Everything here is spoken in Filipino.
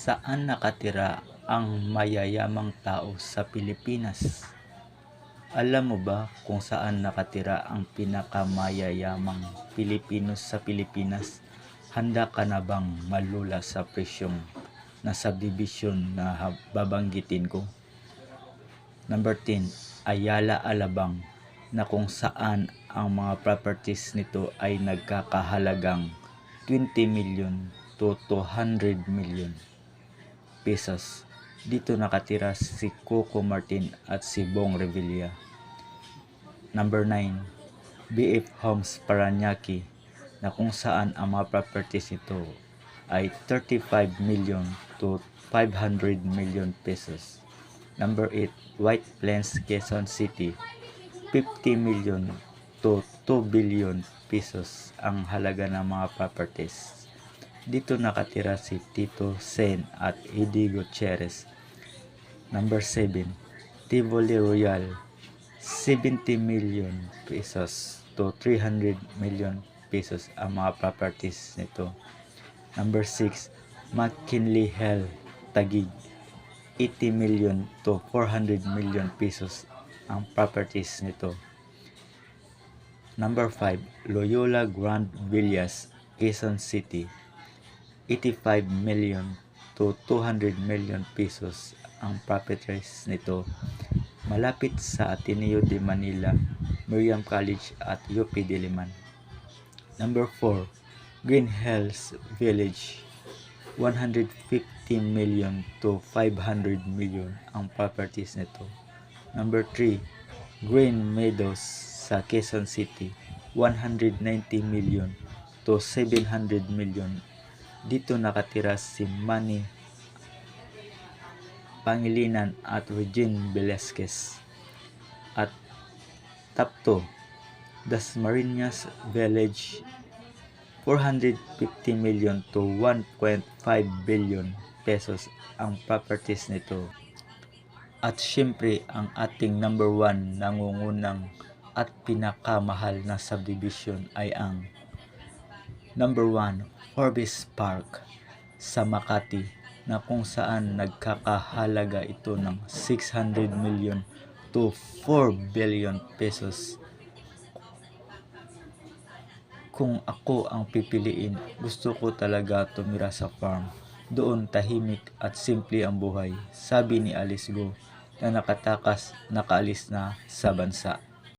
Saan nakatira ang mayayamang tao sa Pilipinas? Alam mo ba kung saan nakatira ang pinakamayayamang Pilipino sa Pilipinas? Handa ka na bang malula sa presyong na subdivision na babanggitin ko? Number 10, Ayala Alabang na kung saan ang mga properties nito ay nagkakahalagang 20 million to 200 million pesos. Dito nakatira si Coco Martin at si Bong Revilla. Number 9, BF Homes Paranaque na kung saan ang mga properties nito ay 35 million to 500 million pesos. Number 8, White Plains, Quezon City. 50 million to 2 billion pesos ang halaga ng mga properties. Dito nakatira si Tito Sen at Eddie Gutierrez. Number 7, Tivoli Royal. 70 million pesos to 300 million pesos ang mga properties nito. Number 6, McKinley Hell, Tagig. 80 million to 400 million pesos ang properties nito. Number 5, Loyola Grand Villas, Quezon City. 85 million to 200 million pesos ang properties nito. Malapit sa Ateneo de Manila, Miriam College at UP Diliman. Number 4, Green Hills Village. 150 million to 500 million ang properties nito. Number 3, Green Meadows sa Quezon City. 190 million to 700 million. Dito nakatira si Manny Pangilinan at Regine Velasquez. At 2, Dasmariñas Village 450 million to 1.5 billion pesos ang properties nito. At syempre, ang ating number one nangungunang at pinakamahal na subdivision ay ang number one, Forbes Park sa Makati na kung saan nagkakahalaga ito ng 600 million to 4 billion pesos kung ako ang pipiliin, gusto ko talaga tumira sa farm. Doon tahimik at simple ang buhay, sabi ni Alice Go na nakatakas nakaalis na sa bansa.